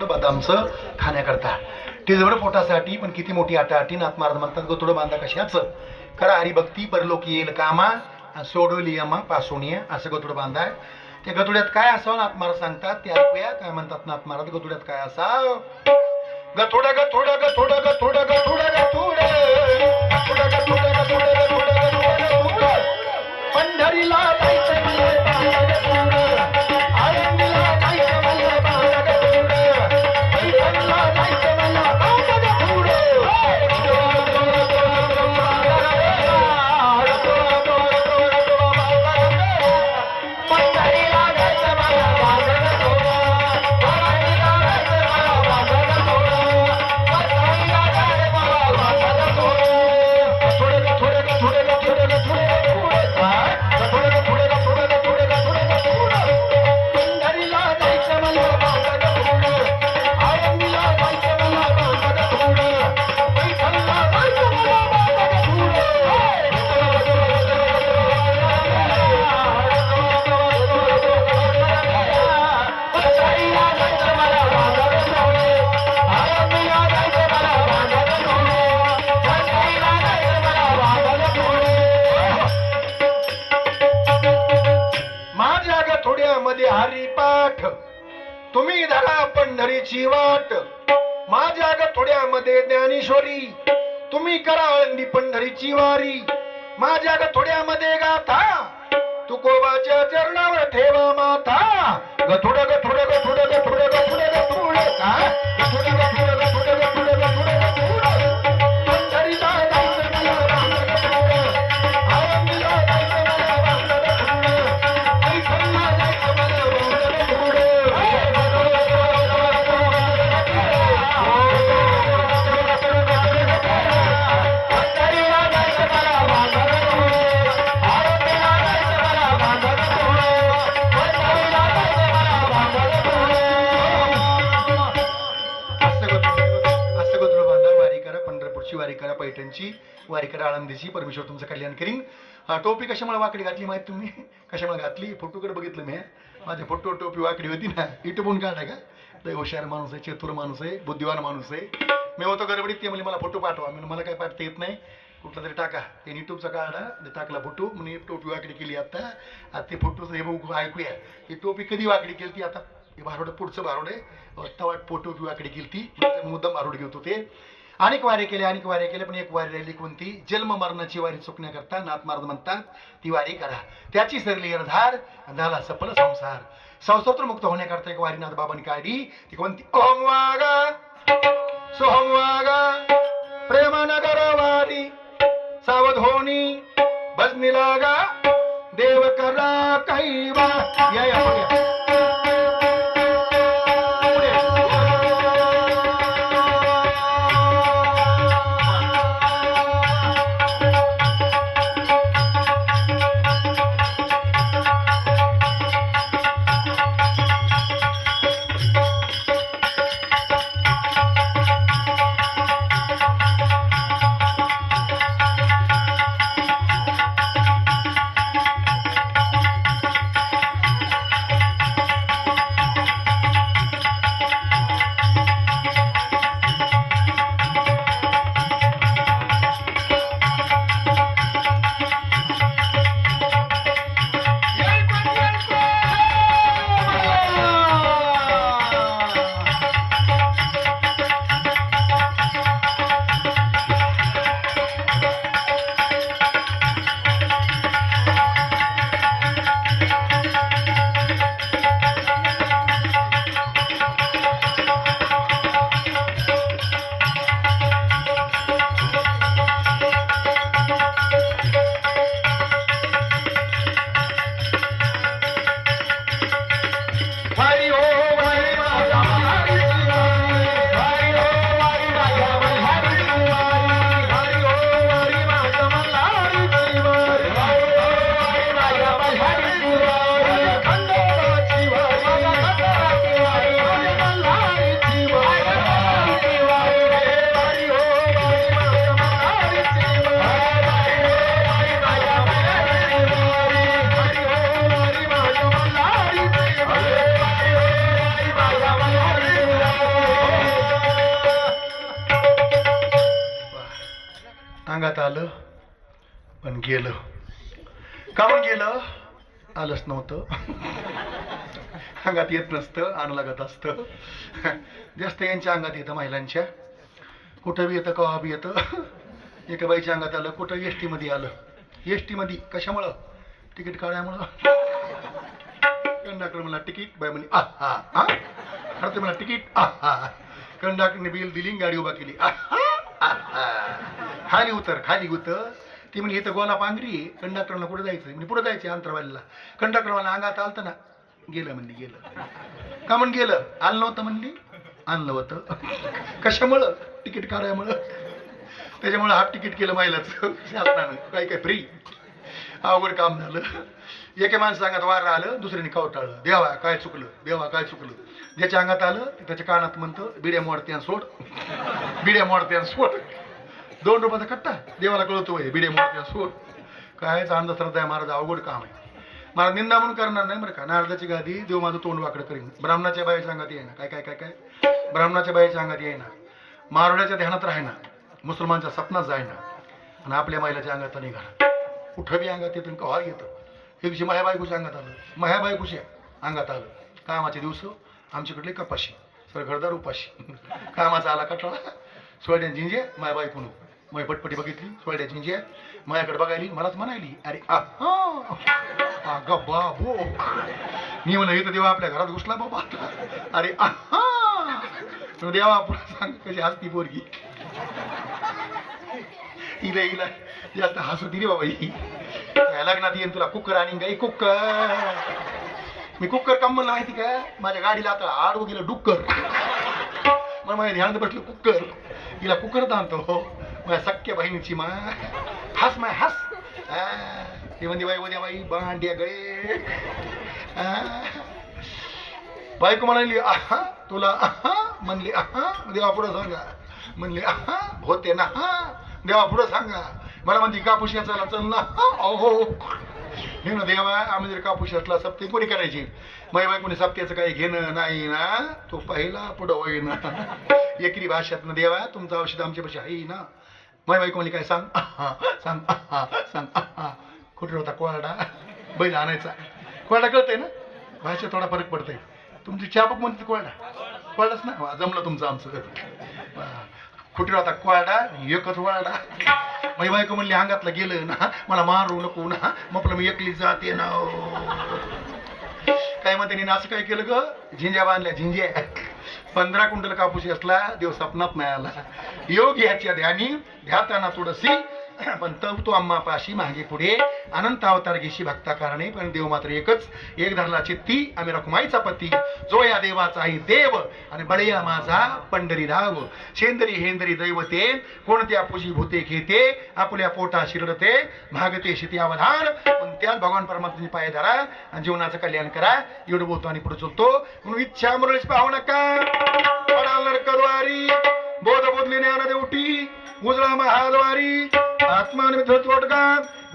बदामचं खाण्याकरता टिजवड पोटासाठी पण किती मोठी आटाआटी नाथ महाराज म्हणतात गोतुडं बांधा कशाचं करा हरिभक्ती परलोक येईल कामा सोडवली यमा पासून असं असं बांधा बांधाय ते गतुड्यात काय असावं नाथ महाराज सांगतात ते ऐकूया काय म्हणतात नाथ महाराज गतुड्यात काय असाव गथुड गथुड गथुड गथुड गथुड गथुड गथुड गथुड गथुड गथुड गथुड पंढरीला जायचं पंढरीची वाट. माझ्या ग थोड्यामध्ये ज्ञानेश्वरी तुम्ही करा आळंदी पंढरीची वारी. माझ्या ग थोड्यामध्ये गाथा तुकोबाच्या चरण पैठणची वारीकडे आळंदीची परमेश्वर तुमचं कल्याण करीन. हा, टोपी कशामुळे वाकडी घातली माहिती तुम्ही? कशामुळे घातली? फोटोकडे बघितलं मी माझे फोटो टोपी वाकडी होती ना. इटून काढा का? लय हुशार माणूस आहे चतुर माणूस आहे बुद्धिवान माणूस आहे. मी होतो गडबडीत ते म्हणजे मला फोटो पाठवा. मी मला काय पाठता येत नाही. कुठला तरी टाका. ते युट्यूबचा काढा ते टाकला फोटो. म्हणजे टोपी वाकडी केली आता. आता ते फोटोचं हे बघू ऐकूया. ही टोपी कधी वाकडी केली ती आता हे भारोड पुढचं भारोड आहे. वाट फोटो वाकडी केली ती मुद्दाम भारोड घेतो ते अनेक वारे केले अनेक वारे केले पण एक वारी राहिली कोणती? जन्म मरणाची वारी चुकण्याकरता नाथ महाराज म्हणतात ती वारी करा. त्याची सरली धार झाला सफल संसार. संसार मुक्त होण्याकरता एक वारीनाथ बाबांनी काढली. ती कोणती? ओम वागा सोहम वागा प्रेमानगर वारी सावधोनी भजनी लागा देव करा काही वा या या पुढे. अंगात आलं पण गेलं. का पण गेलं? आलंच नव्हतं. अंगात येत नसतं आणू लागत असतं. जास्त यांच्या अंगात येतं महिलांच्या. कुठं बी येतं कवा बी येतं. एका बाईच्या अंगात आलं कुठं एसमध्ये आलं. एसमध्ये. कशामुळं? तिकीट काढायमुळं. कंडक्टर मला तिकीट? बाय म्हणे आ हा हा. मला तिकीट? आ हा कंडक्टरने बिल दिली गाडी उभा केली. आ हा. खाली उतर खाली उतर ती म्हणजे इथं गोला पांगरी कंडक्टरला कुठं जायचं म्हणजे पुढं जायचं अंतरवालीला. कंडक्टरवाला अंगात आलतं ना गेलं म्हणली गेलं. का म्हण गेलं? आलं नव्हतं म्हणली? आणलं होतं. कशामुळं? तिकीट काढायमुळं? त्याच्यामुळं हाफ तिकीट केलं महिलाचं. शासनानं. काय काय फ्री अवघड काम झालं. एका माणसं अंगात वार आलं दुसऱ्याने कवटाळलं देवा काय चुकलं? देवा काय चुकलं? ज्याच्या अंगात आलं त्याच्या कानात म्हणतं बिड्या मोडते आणि सोड. बिड्या मोडते आणि सोड. दोन रुपयाचा कट्टा. देवाला कळतो होय बिड्या मोडते आणि सोड. कायच अंधश्रद्धा आहे महाराज अवघड काम आहे. मला निंदा म्हणून करणार नाही बरं का? नारदाची गादी देव माझं तोंड वाकडं करीन. ब्राह्मणाच्या बाईच्या अंगात येईना. काय काय काय काय? ब्राह्मणाच्या बाईच्या अंगात येईना. मारवड्याच्या ध्यानात राहीना मुसलमानच्या सपनात जाईना आणि आपल्या महिलाच्या अंगात निघाला कुठं बी अंगात येतं कव्हा येतं हे दिवशी माया बायकोच्या अंगात आलं. माया बायकोच्या अंगात आलं. कामाचे दिवस हो. आमच्याकडले कपाशी. सर घरदार उपाशी. कामाचा आला कटाळा सोयड्या झिंजे माया बायकोनं मग पटपटी बघितली. सोयड्या झिंजे. माझ्याकडे बघायली मलाच म्हणायली अरे आ ग बाबो. मी म्हणलं इथं देवा आपल्या घरात घुसला बाबा अरे आहा देवा आपण सांग कशी असती पोरगी. हिला जास्त हसू दिली बाबा ही. लग्नात येईन तुला कुकर आणि गाई कुकर. मी कुकर काम म्हणलं माहिती का? माझ्या गाडीला आता आडवं गेलं डुक्कर. मग माझ्या ध्यानात बसलं कुकर. तिला कुकर आणतो. माझ्या सख्या बहिणीची मा. हस माय हस. ते म्हणते बाई उद्या बाई बांड्या गळे. बायको म्हणाली आहा तुला आहा? म्हणली आहा. देवा पुढं सांगा. म्हणली आहा होते ना हा. देवा पुढं सांगा. मला म्हणते कापूस याचा चल ना. अहो. हे ना देवा आम्ही जर कापूस असला सप्ते कोणी करायची? माझ्या बायकोने सप्त्याचं काही घेणं नाही ना. तो पहिला पुढं होईना. एकरी भाषेतनं देवा तुमचं औषध आमच्यापाशी आहे ना. माझ्या बायको काय सांग? सांग सांग कुठे होता कोरडा? बैल आणायचा. कोरडा कळतंय ना? भाषेत थोडा फरक पडतोय. तुमची चाबूक म्हणते कोरडा. कोरडाच ना? जमलं तुमचं आमचं. कुठे होता कोरडा? एकच वारडा माझी बायको म्हणली अंगातलं गेलं ना मला मारू नको ना म्हटलं मी एकली जाते ना. काय म्हणते नी असं काय केलं ग? झिंज्या बांधल्या झिंज्या. पंधरा क्विंटल कापूस असला देव सपनात नाही आला. योग याच्या ध्यानी ध्याताना थोडसी पण तव तो आम्हा पाशी मागे पुढे अनंत अवतार घेशी भक्ता कारणे पण देव मात्र एकच एक धरला चित्ती आम्ही रखुमाईचा पती. जो या देवाचा आहे देव आणि बळया माझा पंढरी राव शेंदरी हेंदरी दैवते कोणत्या पूजी भूते घेते आपल्या पोटा शिरडते भागते शिती अवधान. पण त्याच भगवान परमात्म्याची पाय धरा आणि जीवनाचं कल्याण करा. एवढं बोलतो आणि पुढे चलतो. म्हणून इच्छा मरळीस पाहू नका. बोध बोधली ज्ञान देवटी उजळा महाद्वारी आत्मा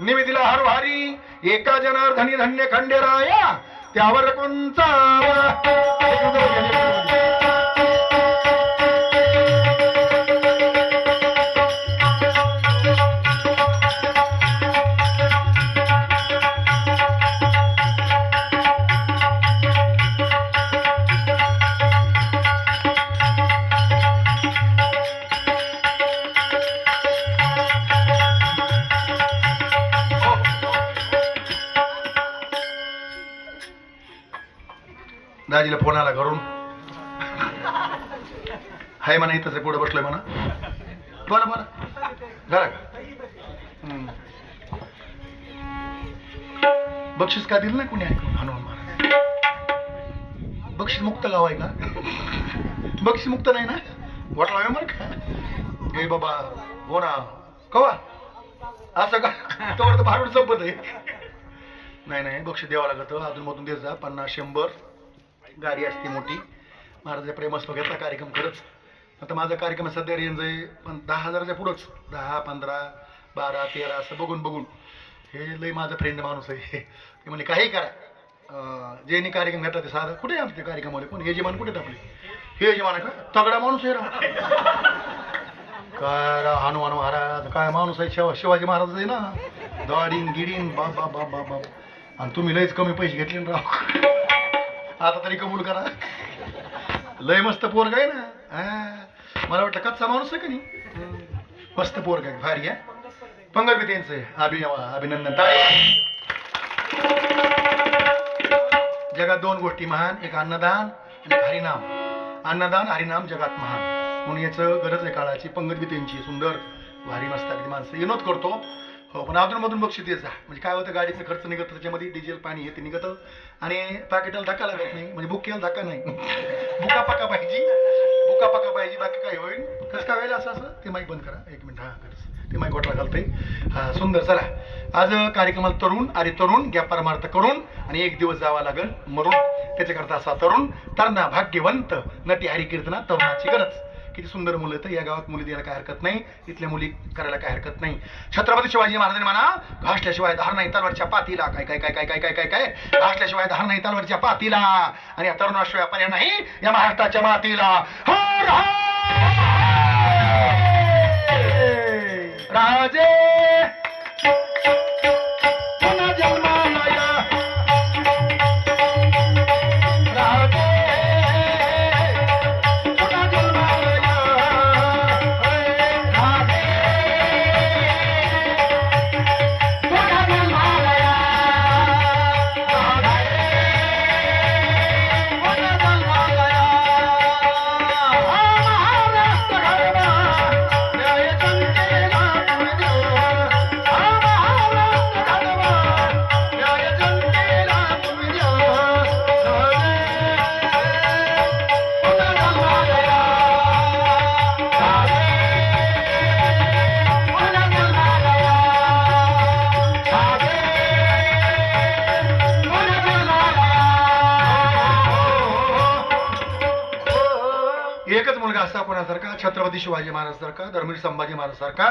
निमितीला हरभारी एका जनार्धनी धन्य खंडेराया त्यावर कोणचा दाजीला फोन आला घरून. हाय म्हणा इथंच पुढे बसलोय म्हणा. बोला बोला. घरा बक्षीस का दिलं नाही कोणी ऐकून? हनुमान महाराज. बक्षीस मुक्त गाव आहे का? बक्षीस मुक्त नाही ना? वाटला आहे बरं का? बाबा हो ना. कवा? असं का? तोवर तर भारूड संपत आहे. नाही नाही बक्षीस द्यावं लागतं. अजून मधून देत जा. पन्नास शंभर. गाडी असते मोठी. महाराज प्रेमस्व घेतला कार्यक्रम खरंच. आता माझा कार्यक्रम सध्या रेंज आहे पण दहा हजाराच्या पुढंच. दहा पंधरा बारा तेरा असं बघून बघून. हे लय माझा फ्रेंड माणूस आहे. ते म्हणजे काही करा. अं, कार्यक्रम घेतला ते साधं. कुठे आहे आमचे कार्यक्रमाला कोण? यजमान कुठे आहेत आपले? हे यजमान का? तगडा माणूस आहे काय रा हनुमान महाराज काय माणूस आहे? शिवा शिवाजी महाराज आहे ना. दाडीन गिडीन बाप बाप बाप बाप बाप. आणि तुम्ही लयच कमी पैसे घेतले ना राव. आता तरी कबूल करा. लय मस्त पोरग आहे ना? हा. मला वाटलं कच्चा माणूस आहे का नाही? मस्त पोरग आहे भारी आहे. पंगड बी त्यांचं आहे. अभिनंदन. टाळे जगात दोन गोष्टी महान एक अन्नदान आणि हरिनाम. अन्नदान हरिनाम जगात महान. म्हणून याचं गरज आहे काळाची. पंगत बी त्यांची सुंदर भारी मस्त अगदी माणसं. विनोद करतो. हो पण अधूनमधून बक्षीस देत जा. म्हणजे काय होतं गाडीचं खर्च निघत त्याच्यामध्ये डिझेल पाणी हे ते निघतं. आणि पॅकेटला धक्का लागत नाही. म्हणजे बुक केला धक्का नाही. बुका पाका पाहिजे. बुका पाका पाहिजे बाकी काय होईल? कसं काय होईल असं असं? ते माईक बंद करा. एक मिनिट हा खरंच. ते माईक गोठला घालतंय. हा सुंदर चला. आज कार्यक्रमाला तरुण अरे तरुण गॅप परमार्थ करून आणि एक दिवस जावा लागेल मरून. त्याच्याकरता असा तरुण तरणा भाग्यवंत नटी हरिकीर्तना तरुणाची गरज. किती सुंदर मुलं तर या गावात मुली द्यायला काय हरकत नाही. इथल्या मुली करायला काय हरकत नाही. छत्रपती शिवाजी महाराजांनी म्हणा घासल्याशिवाय धार नाही तलवारच्या पातीला. काय काय काय काय काय काय काय काय? घासल्याशिवाय धार नाही तलवारच्या पातीला. आणि या तरुणाशिवाय पर्याय नाही या महाराष्ट्राच्या मातीला. हर हर! राजे! छत्रपती शिवाजी महाराज सारखा धर्मवीर संभाजी महाराज सारखा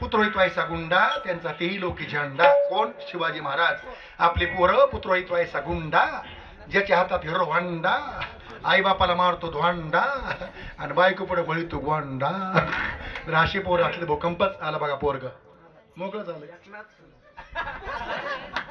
पुत्रोहितवायचा गुंडा त्यांचा तेही लोकी झेंडा. कोण? शिवाजी महाराज. आपले पोरं पुत्रोहितवायचा गुंडा ज्याच्या हातात हिरो भांडा आई बापाला मारतो धोंडा आणि बायको पुढे बळीतो गोंडा. राशी पोर असले भूकंपच आला बघा पोरग. मोकळं झालं.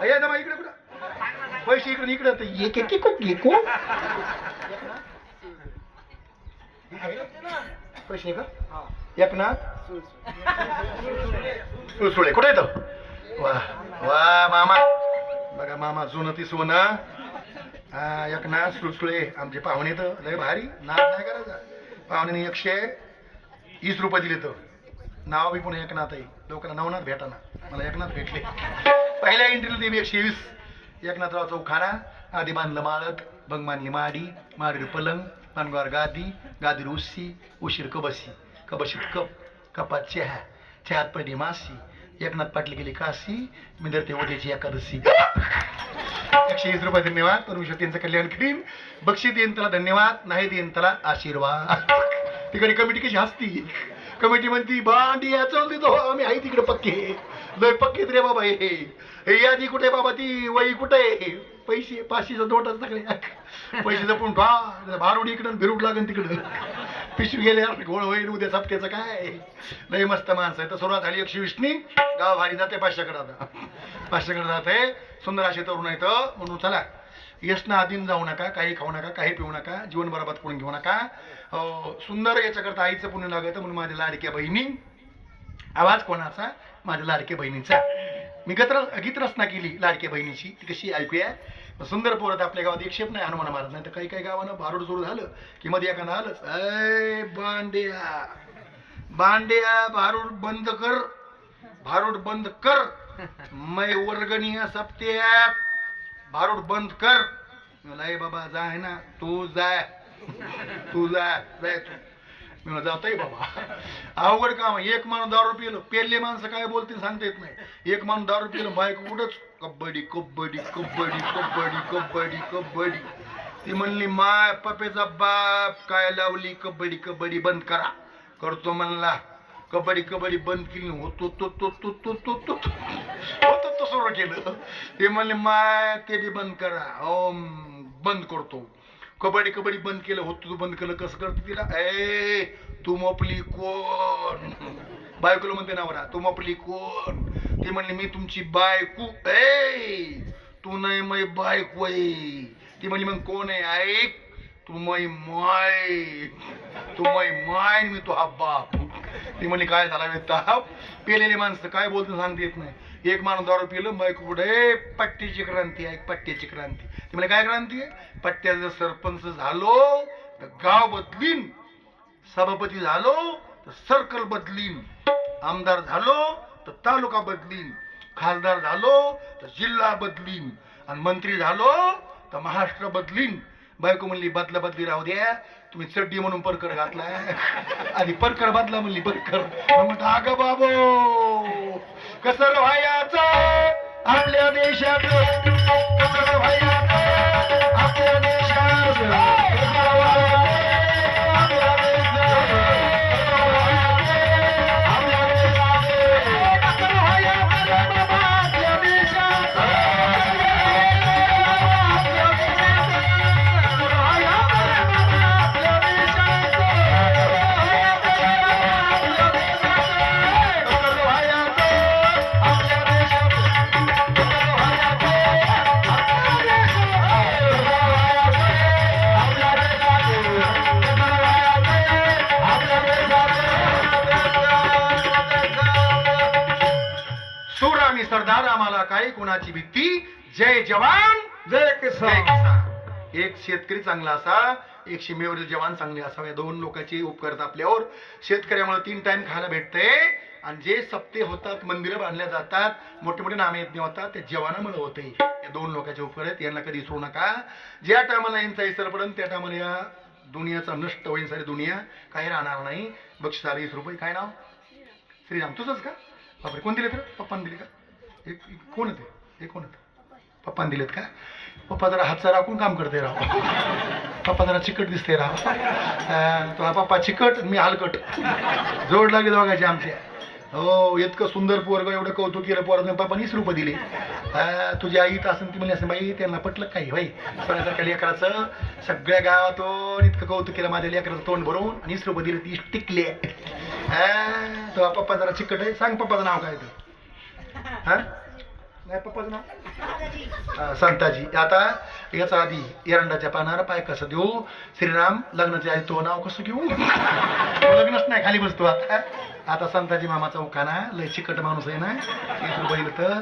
अय्या जमा इकडे कुठं? पैसे इकडे इकडे तर एक एक कोण? का? एकनाथ? सुळसुळे. कुठे येतो? वा वा मामा. बघा मामा जुनं ती सोनं हा एकनाथ सुळसुळे आमचे पाहुणे तर लय भारी. नाद नाही करायचा. पाहुणे एकशे वीस रुपये दिले तर. नाव बी पुन्हा एकनाथ आहे. लोकांना नवनाथ भेटाना. मला एकनाथ भेटले. पहिल्या एंट्रीला ते बी एकशे वीस. एकनाथराव चौखाना आधी बांधलं माळत बंग मानली माडी माडीर पलंग. पानगार गादी गादीर उशी उशीर कबशी कबशीत कप कपात चहा चहात पडली मासी एकनाथ पाटली गेली काशी मी धरते उद्याची एकादशी एकशे वीस रुपये धन्यवाद परमेश्वर त्यांचं कल्याण करीन बक्षीस देईन त्याला धन्यवाद नाही देईन त्याला आशीर्वाद तिकडे कमिटी कशी हसती कमिटी म्हणती भांडी या चल देतो आम्ही आहे तिकडे पक्के लय पक्के रे बाबा हे हे यादी कुठे बाबा ती वही कुठे पैसे पाचशेचा दोटाच सगळे पैसे जपून ठा भारुड इकडं भिरूड लागेल तिकडं. पिशवी गेले गोळ होईल उद्या सप्त्याचं काय? लय मस्त माणसं आहे तर सुरुवात झाली एकशे विष्णी गाव भारी जाते पाचशेकडे आता. पाचशेकडे जाते. सुंदर असे तरुण आहेत. म्हणून चला. यशना आधीन जाऊ नका काही खाऊ नका काही पिऊ नका जीवन बरोबर करून घेऊ नका. सुंदर याच्याकरता आईचं पुण्य लागत म्हणून माझ्या लाडक्या बहिणी. आवाज कोणाचा? माझ्या लाडक्या बहिणीचा. मी गत गीत रचना केली लाडक्या बहिणीची. ती कशी ऐकूया. सुंदर पोरत आपल्या गावात. एक शेप नाही हनुमान महाराज नाही तर काही काही गावानं भारूड सुरू झालं की मध्ये एखादं आलंच. अय बांड्या. बांड्या भारूड बंद कर. भारूड बंद कर. मै वर्गणीय सप्त्या भारूड बंद कर. मी म्हणलं, बाबा जाय ना. तू जाय. तू जाय. जाय तू. मी म्हणलं, बाबा. अवघड काम एक माणूस दारू पिलं. पेरले माणसं काय बोलतील सांगता येत नाही. एक माणूस दारू पिलं बायक कुठंच कबड्डी कबड्डी कबड्डी कबड्डी कबड्डी कबड्डी ती म्हणली माय पपेचा बाप काय लावली कबड्डी कबड्डी बंद करा करतो म्हणला कबड्डी कबड्डी बंद केली होतो तो तो तो तो तो तो होतो तो सुरू केलं ते म्हणले माय ते बी बंद करा अहो बंद करतो कबड्डी कबड्डी बंद केलं होतो तू बंद केलं कसं करतो तिला ए तू मपली कोण बायकोला म्हणते नवरा तू मपली कोण ती म्हणली मी तुमची बायको. ए तू नाही मै बायको आहे. ती म्हणली मग कोण आहे? ऐक तू मै माय. तू मै माय मी तो हा बाप. ती म्हणली काय झाला बे ताप? पेलेले माणसं काय बोलतो सांगता येत नाही. एक माणूस दारू पिलं मग पुढे पट्टीची क्रांती आहे पट्ट्याची क्रांती. ती म्हणजे काय क्रांती आहे? पट्ट्याचं जर सरपंच झालो तर गाव बदलीन. सभापती झालो तर सर्कल बदलीन. आमदार झालो तर तालुका बदलीन. खासदार झालो तर जिल्हा बदलीन. आणि मंत्री झालो तर महाराष्ट्र बदलीन. बायको म्हणली बदला बदली राहू द्या. तुम्ही चड्डी म्हणून परकर घातलाय आणि परकर बदला म्हणली परकर. मग अगं बाबो कसर व्हायचा आपल्या देशात कसर व्हायचं आपल्या देशात कोणाची भीती. जय जवान. जय जय किसान. एक शेतकरी चांगला असा एक सीमेवरील जवान चांगले असावे. या दोन लोकांचे उपकार आपल्यावर. शेतकऱ्यामुळे तीन टाइम खायला भेटते आणि जे सप्ते होतात मंदिरं बांधल्या जातात मोठे मोठे नामे यज्ञ होतात ते जवानामुळे होते या दोन लोकांचे उपकार आहेत. यांना कधी विसरू नका. ज्या टायमाला यांचा इसर पडेल त्या टायमाला या दुनियाचा नष्ट होईल सारी दुनिया. काही राहणार नाही. बक्षीस आले वीस रुपये. काय नाव? श्रीराम. तुझंच का? बापरे कोण दिले तर पप्पाने दिले का? एक एक- कोण होते हे कोण पप्पाने दिलेत का? पप्पा जरा हातचा राखून काम करते राव. पप्पा जरा चिकट दिसते राव. तो तुला पप्पा चिकट मी हलकट. जोड लागली दोघांची आमच्या हो इतकं सुंदर पोरग एवढं कौतुक केलं पोरग पप्पा वीस रुपये दिले. तुझी आई तर असं ती म्हणली असं बाई त्यांना पटलं काही? बाई सगळ्यासारख्या लेकराचं सगळ्या गावातून इतकं कौतुक केलं माझ्या लेकराचं तोंड भरून आणि वीस रुपये दिले ती टिकले. तो पप्पा जरा चिकट आहे. सांग पप्पाचं नाव काय ते हा? नाही पप्पाचं नाव? संताजी. आता याचा आधी एरंडाच्या पानावर पाय कसं देऊ? श्रीराम लग्नाच्या आधी तो नाव कसं घेऊ? लग्नच नाही खाली बसतो. आता आता संताजी मामाचा उखाणा लय चिकट माणूस आहे ना? रुपये तर